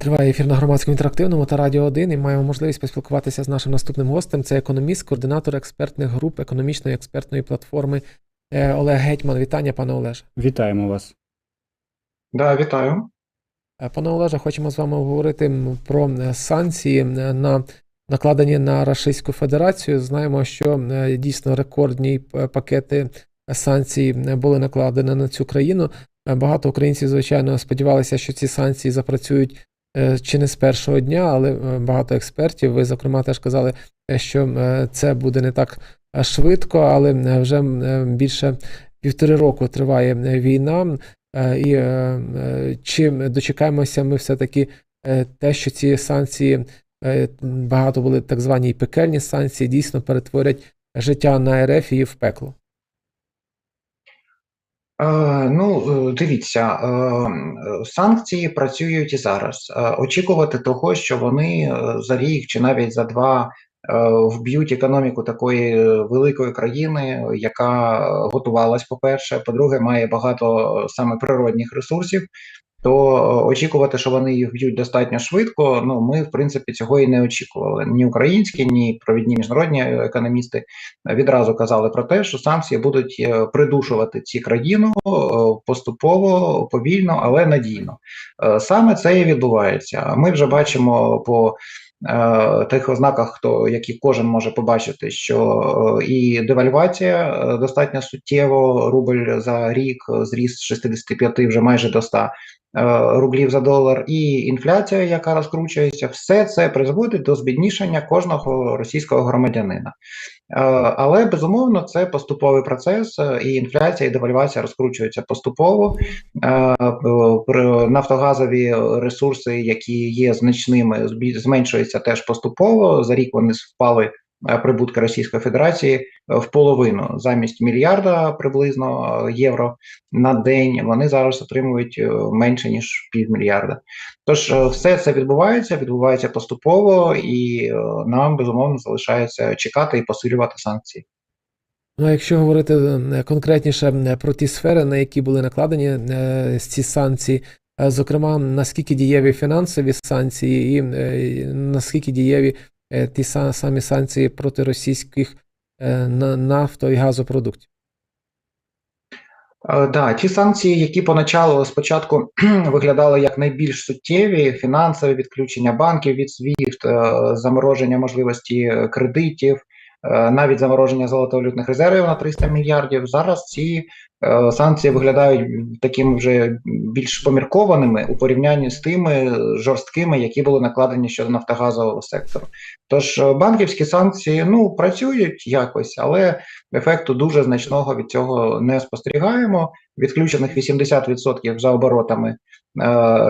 Триває ефір на громадському інтерактивному та Радіо 1 і маємо можливість поспілкуватися з нашим наступним гостем. Це економіст, координатор експертних груп економічної експертної платформи е, Олег Гетьман. Вітання, пане Олеже. Вітаємо вас. Да, вітаю. Е, Пане Олеже, хочемо з вами говорити про е, санкції на накладені на Російську Федерацію. Знаємо, що дійсно рекордні пакети санкцій е, були накладені на цю країну. Е, Багато українців, звичайно, сподівалися, що ці санкції запрацюють е, чи не з першого дня, але е, багато експертів, ви, зокрема, теж казали, що це буде не так швидко, але вже більше півтори року триває війна. І чи дочекаємося ми все-таки те, що ці санкції багато були так звані пекельні санкції, дійсно перетворять життя на РФ і в пекло. Е, ну, е, дивіться, е, санкції працюють і зараз. Очікувати того, що вони за рік чи навіть за два вб'ють економіку такої великої країни, яка готувалась, по-перше, по-друге, має багато саме природних ресурсів. То е, очікувати, що вони їх б'ють достатньо швидко. Ну ми в принципі цього і не очікували. Ні українські, ні провідні міжнародні економісти відразу казали про те, що санкції будуть е, придушувати ці країну е, поступово, повільно, але надійно. Е, Саме це і відбувається. Ми вже бачимо по е, тих ознаках, хто які кожен може побачити, що е, і девальвація е, достатньо суттєво, рубль за рік зріс з 65 вже майже до 100 е, рублів за долар, і інфляція, яка розкручується, все це призводить до збіднішення кожного російського громадянина. Е, Але безумовно це поступовий процес, е, і інфляція і девальвація розкручуються поступово. Е, Нафтогазові ресурси, які є значними, зменшуються теж поступово. За рік вони впали прибутки Російської Федерації е, в половину замість мільярда приблизно е, євро на день. Вони зараз отримують е, менше ніж півмільярда. Тож е, все це відбувається, відбувається поступово, і е, нам безумовно залишається чекати і посилювати санкції. Ну, а якщо говорити е, конкретніше е, про ті сфери, на які були накладені е, ці санкції, е, зокрема, наскільки дієві фінансові санкції, і е, наскільки дієві е, ті самі санкції проти російських е, нафто і газопродуктів. Так, Да, ті санкції, які поначалу спочатку виглядали як найбільш суттєві, фінансові відключення банків від SWIFT, е, замороження можливості е, кредитів, е, навіть замороження золотовалютних резервів на 300 мільярдів. Зараз ці е, санкції виглядають такими вже більш поміркованими у порівнянні з тими жорсткими, які були накладені щодо нафтогазового сектору. Тож е, банківські санкції ну працюють якось, але ефекту дуже значного від цього не спостерігаємо. Відключених 80% за оборотами е,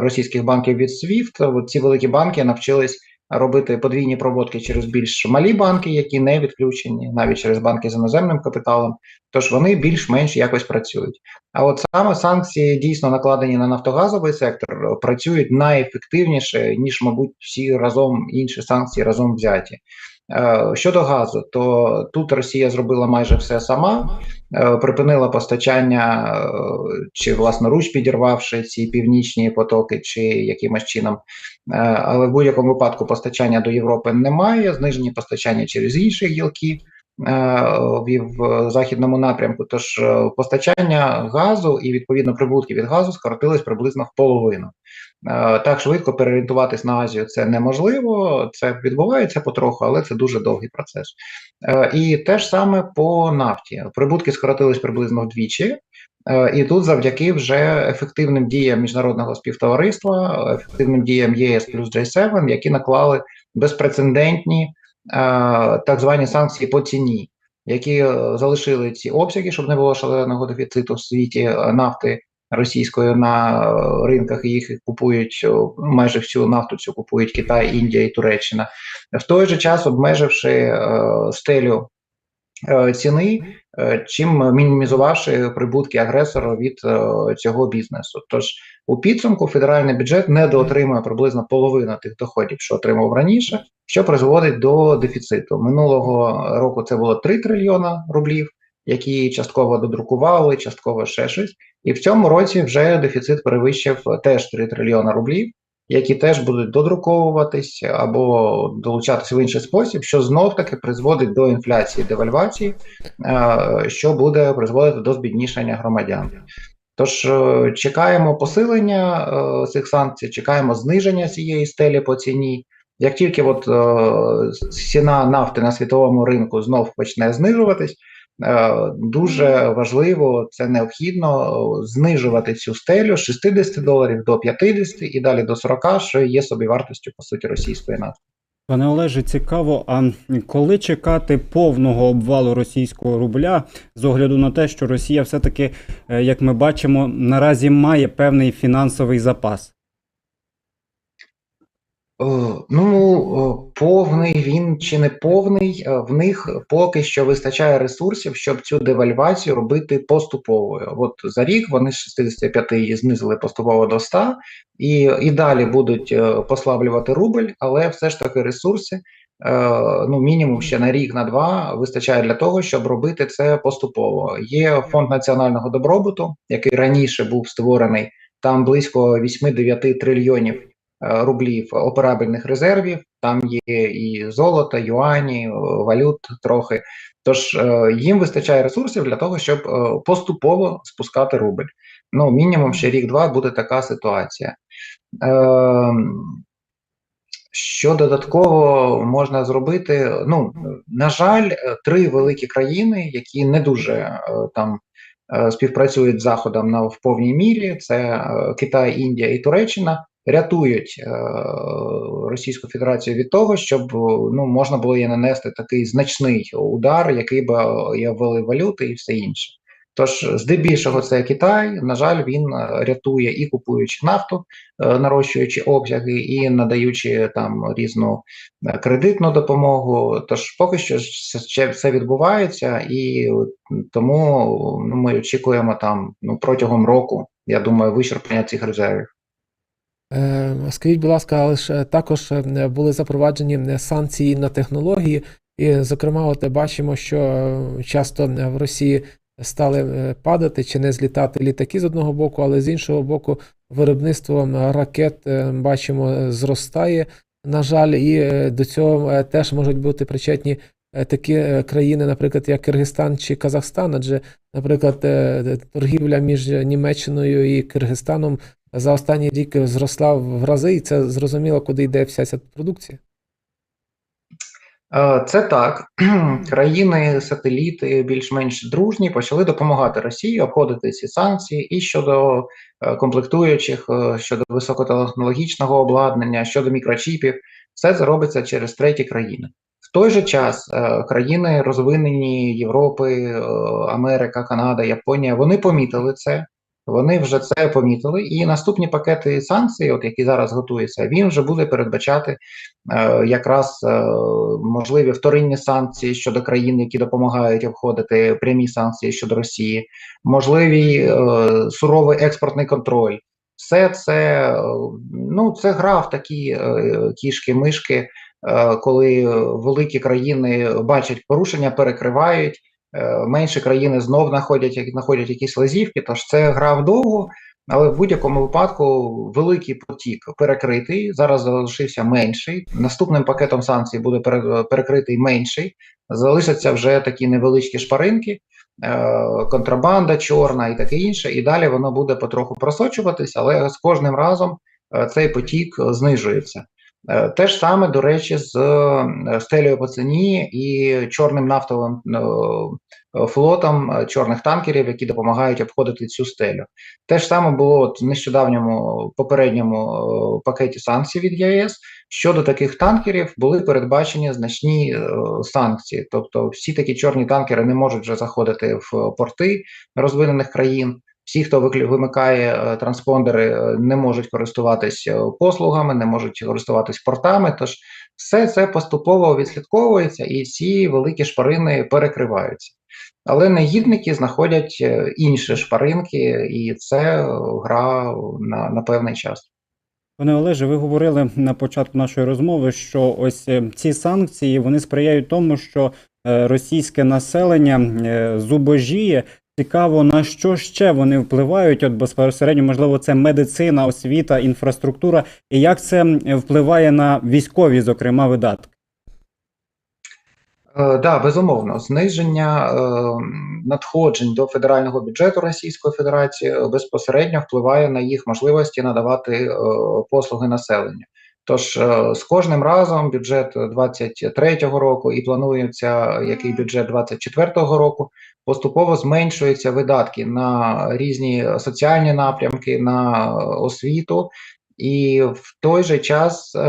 російських банків від SWIFT. Ці великі банки навчились робити подвійні проводки через більш малі банки, які не відключені, навіть через банки з іноземним капіталом. Тож вони більш-менш якось працюють. А от саме санкції дійсно накладені на нафтогазовий сектор, працюють найефективніше ніж, мабуть, всі разом інші санкції разом взяті. Е, Щодо газу, то тут Росія зробила майже все сама, е, припинила постачання е, чи власноруч підірвавши ці північні потоки, чи якимось чином. Але в будь-якому випадку постачання до Європи немає, знижені постачання через інші гілки в західному напрямку. Тож постачання газу і відповідно прибутки від газу скоротились приблизно в половину. Е, Так швидко переорієнтуватись на Азію це неможливо. Це відбувається потроху, але це дуже довгий процес. Е, І те ж саме по нафті. Прибутки скоротились приблизно вдвічі. Е, І тут завдяки вже ефективним діям міжнародного співтовариства, ефективним діям ЄС плюс J7, які наклали безпрецедентні так звані санкції по ціні, які залишили ці обсяги, щоб не було шаленого дефіциту в світі нафти російської на е, ринках. Їх купують е, майже всю нафту цю купують Китай, Індія і Туреччина. В той же час обмеживши е, стелю ціни, чим мінімізувавши прибутки агресора від цього бізнесу. Тож у підсумку федеральний бюджет недоотримує приблизно половину тих доходів, що отримав раніше, що призводить до дефіциту. Минулого року це було 3 трильйона рублів. які частково додрукували, частково ще щось. І в цьому році вже дефіцит перевищив теж 3 трильйона рублів, які теж будуть додруковуватись або долучатися в інший спосіб, що знов таки призводить до інфляції девальвації, е, що буде призводити до збіднішання громадян. Тож е, чекаємо посилення е, цих санкцій, чекаємо зниження цієї стелі по ціні. Як тільки от ціна нафти на світовому ринку знов почне знижуватись, дуже важливо, це необхідно е, знижувати цю стелю з 60 доларів до 50 і далі до 40, що є собівартістю по суті російської нафти. Пане Олеже, цікаво, а коли чекати повного обвалу російського рубля з огляду на те, що Росія все-таки, е, як ми бачимо, наразі має певний фінансовий запас? Е, Ну, е, повний він чи не повний, е, в них поки що вистачає ресурсів, щоб цю девальвацію робити поступовою. От за рік вони з 65 її знизили поступово до 100, і, і далі будуть послаблювати рубль, але все ж таки ресурси, ну, мінімум ще на рік, на два, вистачає для того, щоб робити це поступово. Є фонд національного добробуту, який раніше був створений, там близько 8-9 трильйонів рублів операбельних резервів. Там є і золото, юані, валют трохи. Тож е, їм вистачає ресурсів для того, щоб е, поступово спускати рубль. Ну, мінімум ще рік-два буде така ситуація. Е, що додатково можна зробити? Ну, на жаль, е, три великі країни, які не дуже там співпрацюють з Заходом на в повній мірі: це Китай, Індія і Туреччина. Рятують е, Російську Федерацію від того, щоб е, ну можна було їй нанести такий значний удар, який би е, ввели валюти і все інше. Тож, здебільшого, це Китай. На жаль, він е, рятує і купуючи нафту, е, нарощуючи обсяги, і надаючи там різну е, кредитну допомогу. Тож поки що ще все відбувається, і тому ну, ми очікуємо там ну протягом року. Я думаю, вичерпання цих резервів. Е, Скажіть, будь ласка, але ж е, також е, були запроваджені е, санкції на технології, і, зокрема, от бачимо, що часто в Росії стали падати чи не злітати літаки з одного боку, але з іншого боку, виробництво ракет бачимо зростає. На жаль, і до цього теж можуть бути причетні такі країни, наприклад, як Киргизстан чи Казахстан, адже, наприклад, торгівля між Німеччиною і Киргизстаном за останній рік зросла в рази, і це зрозуміло, куди йде вся ця продукція. Е, Це так. Країни-сателіти більш-менш дружні почали допомагати Росії обходити ці санкції і щодо е, комплектуючих, е, щодо високотехнологічного обладнання, щодо мікрочіпів. Все це робиться через треті країни. В той же час країни розвинені Європи, Америка, Канада, Японія, вони помітили це. Вони вже це помітили, і наступні пакети санкцій, от які зараз готуються, він вже буде передбачати е, якраз е, можливі вторинні санкції щодо країн, які допомагають обходити прямі санкції щодо Росії, можливий е, суровий експортний контроль. Все це е, ну це гра в такі е, кішки-мишки, е, коли великі країни бачать порушення, перекривають. Е, Менші країни знов знаходять, знаходять якісь лазівки, тож це гра вдовго, але в будь-якому випадку великий потік перекритий. Зараз залишився менший. Наступним пакетом санкцій буде пере- перекритий менший. Залишаться вже такі невеличкі шпаринки, е, контрабанда чорна і таке інше. І далі воно буде потроху просочуватись, але з кожним разом е, цей потік знижується. Е, Те ж саме, до речі, з е, стелею по ціні і чорним нафтовим е, е, флотом е, чорних танкерів, які допомагають обходити цю стелю. Те ж саме було от в нещодавньому попередньому е, пакеті санкцій від ЄС. Щодо таких танкерів були передбачені значні е, санкції. Тобто, всі такі чорні танкери не можуть вже заходити в порти розвинених країн. Всі, хто вимикає е, транспондери, е, не можуть користуватись е, послугами, не можуть користуватись портами. Тож все це поступово відслідковується, і ці великі шпарини перекриваються. Але негідники знаходять інші шпаринки, і це гра на, на певний час. Пане Олеже, ви говорили на початку нашої розмови, що ось ці санкції вони сприяють тому, що російське населення зубожіє. Цікаво, на що ще вони впливають? От безпосередньо, можливо, це медицина, освіта, інфраструктура, і як це впливає на військові, зокрема, видатки? Е, Да, безумовно, зниження е, надходжень до федерального бюджету Російської Федерації е, безпосередньо впливає на їх можливості надавати послуги населенню. Тож е, з кожним разом бюджет 23-го року і планується який бюджет 24-го року, поступово зменшуються видатки на різні соціальні напрямки, на освіту, і в той же час е,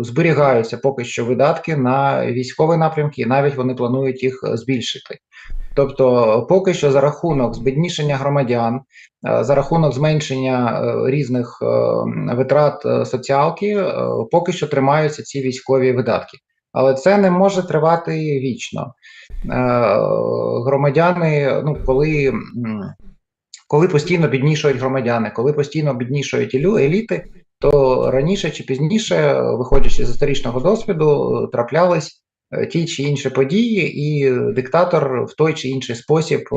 зберігаються поки що видатки на військові напрямки, і навіть вони планують їх е, збільшити. Тобто, поки що за рахунок збіднішення громадян, е, за рахунок зменшення е, різних витрат соціалки, поки що тримаються ці військові видатки. Але це не може тривати вічно. Громадяни, ну коли. Коли постійно біднішують громадяни, коли постійно біднішують еліти, то раніше чи пізніше, виходячи з історичного досвіду, траплялись е, ті чи інші події, і диктатор в той чи інший спосіб е,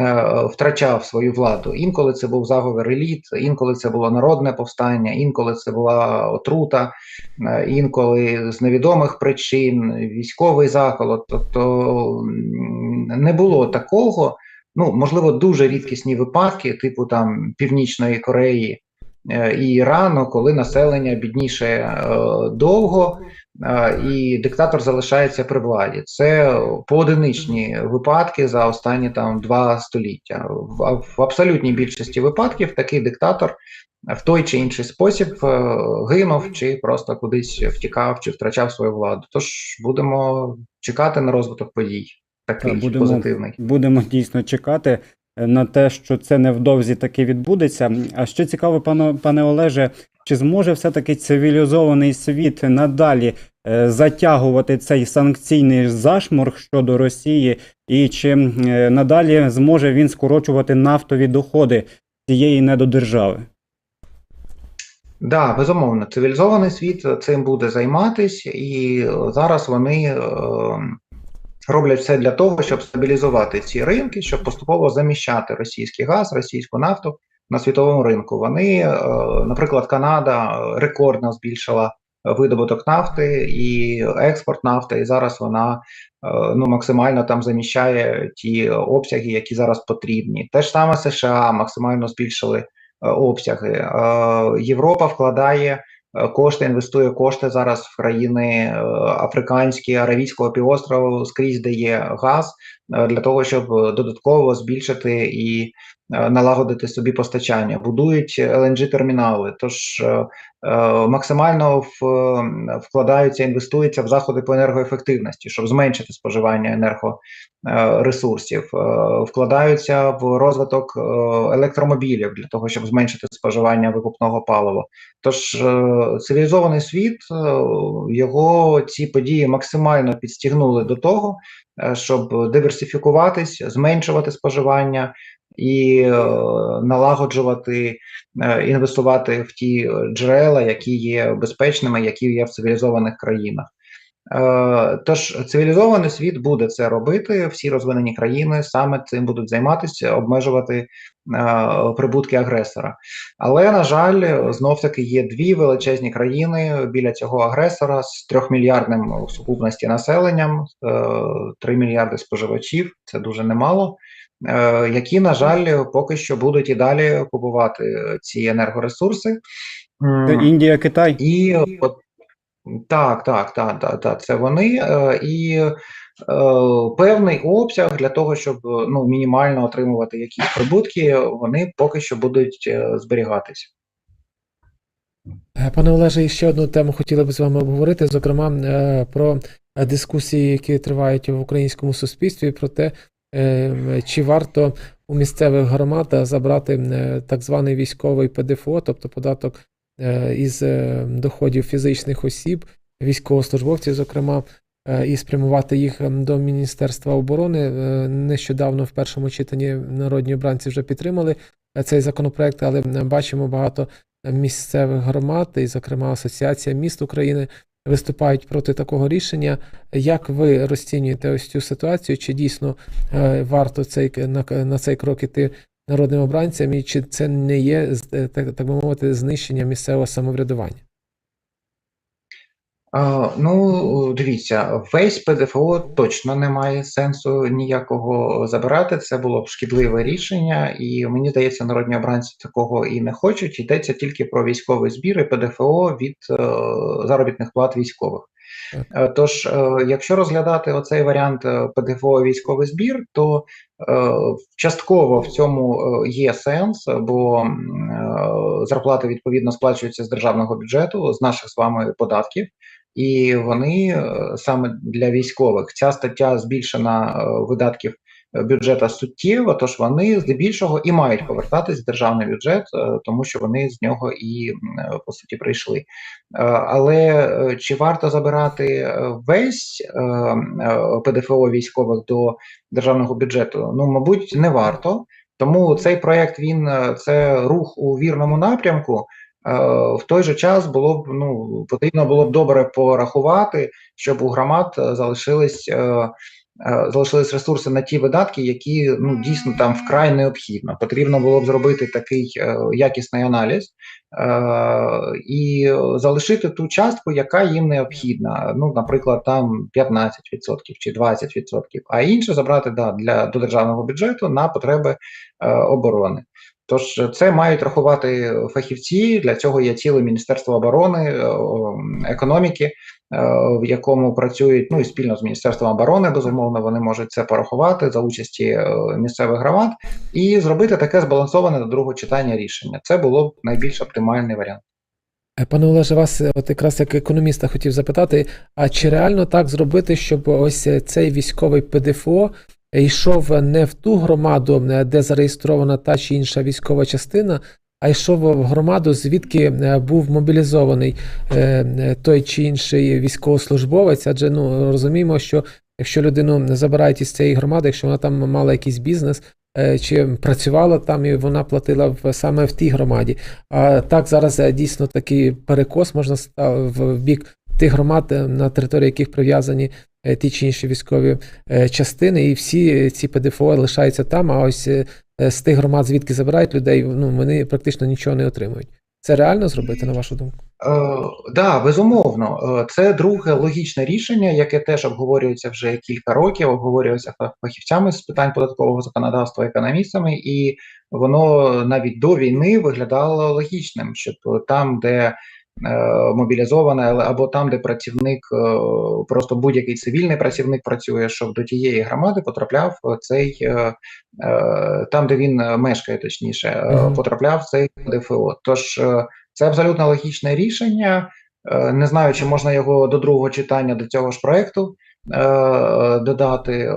е, втрачав свою владу. Інколи це був заговір еліт, інколи це було народне повстання, інколи це була отрута, інколи з невідомих причин, військовий заколот. Тобто не було такого ну, можливо, дуже рідкісні випадки, типу там Північної Кореї е, і Ірану, коли населення бідніше е, довго, е, і диктатор залишається при владі. Це поодиничні випадки за останні там два століття. В, в абсолютній більшості випадків такий диктатор в той чи інший спосіб е, гинув, чи просто кудись втікав, чи втрачав свою владу. Тож будемо чекати на розвиток подій. Такий Так, будемо- позитивний. Будемо дійсно чекати е, на те, що це невдовзі таки відбудеться. А ще цікаво, пане, пане Олеже, чи зможе все-таки цивілізований світ надалі е, затягувати цей санкційний зашморг щодо Росії, і чи е, надалі зможе він скорочувати нафтові доходи цієї недодержави? Да, безумовно, цивілізований світ цим буде займатись, і зараз вони роблять все для того, щоб стабілізувати ці ринки, щоб поступово заміщати російський газ, російську нафту на світовому ринку. Вони, е, наприклад, Канада рекордно збільшила видобуток нафти і експорт нафти, і зараз вона е, ну, максимально там заміщає ті обсяги, які зараз потрібні. Те ж саме США максимально збільшили е, обсяги. Е, Європа вкладає е, кошти, інвестує кошти зараз в країни е, африканські, Аравійського півострову, скрізь де є газ, е, для того, щоб додатково збільшити і е, налагодити собі постачання. Будують LNG термінали. Тож е, е, максимально е, вкладаються, інвестуються в заходи по енергоефективності, щоб зменшити споживання енергоресурсів, Е, вкладаються в розвиток е, електромобілів для того, щоб зменшити споживання викупного палива. Тож е, цивілізований світ е, його ці події максимально підстігнули до того, е, щоб диверсифікуватись, зменшувати споживання і е, налагоджувати, е, інвестувати в ті джерела, які є безпечними, які є в цивілізованих країнах. Е, Тож цивілізований світ буде це робити. Всі розвинені країни саме цим будуть займатися, обмежувати прибутки агресора. Але на жаль, знов таки є дві величезні країни біля цього агресора з трьохмільярдним у сукупності населенням, е, 3 мільярди споживачів. Це дуже немало. Е, Які, на жаль, поки що будуть і далі купувати ці енергоресурси. Індія, Китай. і от так, так, так, так, так, це вони. е, І е, певний обсяг для того, щоб ну, мінімально отримувати якісь прибутки, вони поки що будуть зберігатись. Пане Олеже, ще одну тему хотіли б з вами обговорити, зокрема про дискусії, які тривають в українському суспільстві, про те, чи варто у місцевих громад забрати е, так званий військовий ПДФО, тобто податок е, із е, доходів фізичних осіб, військовослужбовців, зокрема, і спрямувати їх ем, до Міністерства оборони. Нещодавно в першому читанні народні обранці вже підтримали цей законопроект, але бачимо багато місцевих громад, і, зокрема, Асоціація міст України виступають проти такого рішення. Як ви розцінюєте ось цю ситуацію? Чи дійсно е, варто цей на, на цей крок іти народним обранцям, і чи це не є е, так би мовити знищення місцевого самоврядування? Ну, дивіться, весь ПДФО точно немає сенсу ніякого забирати. Це було б шкідливе рішення, і мені здається, народні обранці такого і не хочуть. Йдеться тільки про військовий збір і ПДФО від е, заробітних плат військових. Так. Е, Тож, е, якщо розглядати оцей варіант е, ПДФО військовий збір, то е, частково в цьому е, є сенс, бо е, зарплати відповідно сплачуються з державного бюджету, з наших з вами податків. І вони е, саме для військових ця стаття збільшена е, видатків е, бюджету суттєво, тож вони здебільшого і мають повертатись в державний бюджет, тому що вони з нього і по суті прийшли. Але чи варто забирати весь ПДФО військових до державного бюджету? Ну, мабуть, не варто. Тому цей проект він це рух у вірному напрямку. Е, В той же час було б ну потрібно було б добре порахувати, щоб у громад е, залишились. е, Залишились ресурси на ті видатки, які ну дійсно там вкрай необхідно. Потрібно було б зробити такий якісний аналіз і залишити ту частку, яка їм необхідна. Ну, наприклад, там 15% чи 20%, а інше забрати да, для до державного бюджету на потреби оборони. Тож це мають рахувати фахівці. Для цього є ціле міністерство оборони, е, економіки, е, в якому працюють ну і спільно з міністерством оборони. Безумовно, вони можуть це порахувати за участі е, місцевих громад і зробити таке збалансоване до другого читання рішення. Це було б найбільш оптимальний варіант. Е, Пане Олеже, вас е, от якраз як економіста хотів запитати, а чи реально так зробити, щоб ось е, цей військовий ПДФО йшов не в ту громаду, е, де зареєстрована та чи інша військова частина, а йшов в громаду, звідки е, був мобілізований е, е, той чи інший військовослужбовець? Адже ну розуміємо, що якщо людину забирають із цієї громади, якщо вона там мала якийсь бізнес. е, Чи працювала там і вона платила в саме в тій громаді? А так зараз е, дійсно такий перекос можна ста- в бік тих громад, е, на території яких прив'язані е, ті чи інші військові е, частини, і всі ці ПДФО лишаються там. А ось е, е, з тих громад, звідки забирають людей, ну вони практично нічого не отримують. Це реально зробити, на вашу думку? Е, да, безумовно, Е, це друге логічне рішення, яке теж обговорюється вже кілька років, обговорюється фах- фахівцями з питань податкового законодавства, економістами, і воно навіть до війни виглядало логічним, щоб там, де е, мобілізований, але або там, де працівник, е, просто будь-який цивільний працівник працює, щоб до тієї громади потрапляв цей е, е, там, де він мешкає, точніше, потрапляв цей ДФО. Тож це абсолютно логічне рішення. Не знаю, чи можна його до другого читання до цього ж проекту додати,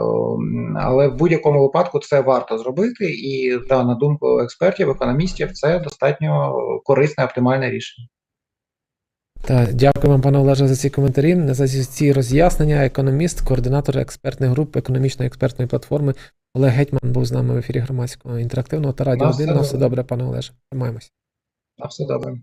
але в будь-якому випадку це варто зробити. І да, на думку експертів, економістів, це достатньо корисне, оптимальне рішення. Та дякую вам, пане Олеже, за ці коментарі, за ці- роз'яснення. Економіст, координатор експертної групи економічної експертної платформи Олег Гетьман був з нами в ефірі громадського інтерактивного та радіо На 1. все На все добре. добре, пане Олеже. Тримаємось. На все добре.